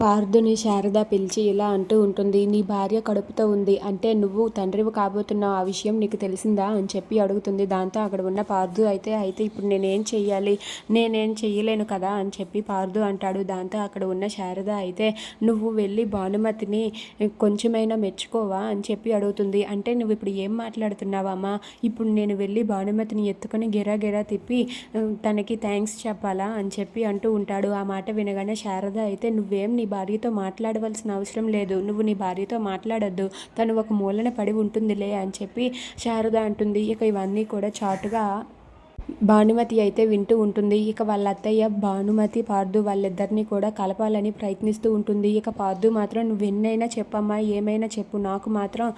పార్థుని శారద పిలిచి ఇలా అంటూ ఉంటుంది నీ భార్య కడుపుతో ఉంది అంటే నువ్వు తండ్రివి కాబోతున్నావు ఆ విషయం నీకు తెలిసిందా? అని చెప్పి అడుగుతుంది. దాంతో అక్కడ ఉన్న పార్థు అయితే అయితే ఇప్పుడు నేనేం చెయ్యాలి? నేనేం చెయ్యలేను కదా? అని చెప్పి పార్థు అంటాడు. దాంతో అక్కడ ఉన్న శారద అయితే నువ్వు వెళ్ళి భానుమతిని కొంచెమైనా మెచ్చుకోవా? అని చెప్పి అడుగుతుంది. అంటే నువ్వు ఇప్పుడు ఏం మాట్లాడుతున్నావమ్మా ఇప్పుడు నేను వెళ్ళి భానుమతిని ఎత్తుకొని గిరా గిరా తిప్పి తనకి థ్యాంక్స్ చెప్పాలా? అని చెప్పి అంటూ ఉంటాడు. ఆ మాట వినగానే శారద అయితే నువ్వేం నీ భార్యతో మాట్లాడవలసిన అవసరం లేదు. నువ్వు నీ భార్యతో మాట్లాడొద్దు. తను ఒక మూలన పడి ఉంటుందిలే అని చెప్పి శారద అంటుంది. ఇక ఇవన్నీ కూడా చాటుగా భానుమతి అయితే వింటూ ఉంటుంది. ఇక వాళ్ళ అత్తయ్య భానుమతి పార్దు వాళ్ళిద్దరినీ కూడా కలపాలని ప్రయత్నిస్తూ ఉంటుంది. ఇక పార్దు మాత్రం నువ్వు ఎన్నైనా చెప్పమ్మా ఏమైనా చెప్పు. నాకు మాత్రం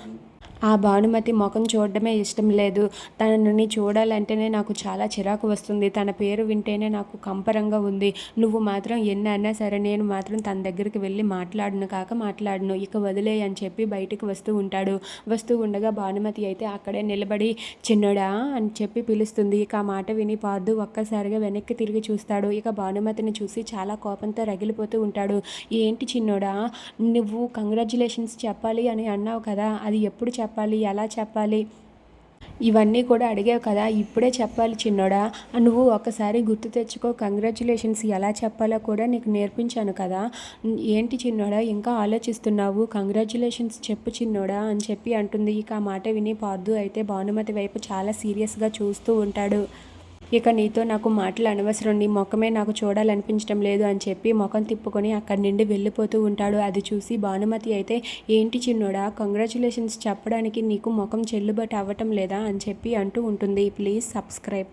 ఆ భానుమతి ముఖం చూడడమే ఇష్టం లేదు. తనని చూడాలంటేనే నాకు చాలా చిరాకు వస్తుంది. తన పేరు వింటేనే నాకు కంపరంగా ఉంది. నువ్వు మాత్రం ఎన్ని అన్నా సరే నేను మాత్రం తన దగ్గరికి వెళ్ళి మాట్లాడను. కాక మాట్లాడను. ఇక వదిలే అని చెప్పి బయటికి వస్తూ ఉంటాడు. వస్తూ ఉండగా భానుమతి అయితే అక్కడే నిలబడి చిన్నడా అని చెప్పి పిలుస్తుంది. ఇక ఆ మాట విని పార్దు ఒక్కసారిగా వెనక్కి తిరిగి చూస్తాడు. ఇక భానుమతిని చూసి చాలా కోపంతో రగిలిపోతూ ఉంటాడు. ఏంటి చిన్నోడా? నువ్వు కంగ్రాచులేషన్స్ చెప్పాలి అని అన్నావు కదా. అది ఎప్పుడు చెప్ప చెప్పాలి ఎలా చెప్పాలి? ఇవన్నీ కూడా అడిగావు కదా ఇప్పుడే చెప్పాలి చిన్నోడా. నువ్వు ఒకసారి గుర్తు తెచ్చుకో కంగ్రాచులేషన్స్ ఎలా చెప్పాలో కూడా నీకు నేర్పించాను కదా. ఏంటి చిన్నోడా ఇంకా ఆలోచిస్తున్నావు? కంగ్రాచులేషన్స్ చెప్పు చిన్నోడా అని చెప్పి అంటుంది. ఇక ఆ మాట విని పార్దు అయితే భానుమతి వైపు చాలా సీరియస్గా చూస్తూ ఉంటాడు. ఇక నీతో నాకు మాటలు అనవసరం నీ ముఖమే నాకు చూడాలనిపించడం లేదు అని చెప్పి ముఖం తిప్పుకొని అక్కడి నుండి వెళ్ళిపోతూ ఉంటాడు. అది చూసి భానుమతి అయితే ఏంటి చిన్నోడా కంగ్రాచులేషన్స్ చెప్పడానికి నీకు ముఖం చెల్లుబాటు అవ్వటం లేదా? అని చెప్పి అంటూ ఉంటుంది. Please subscribe.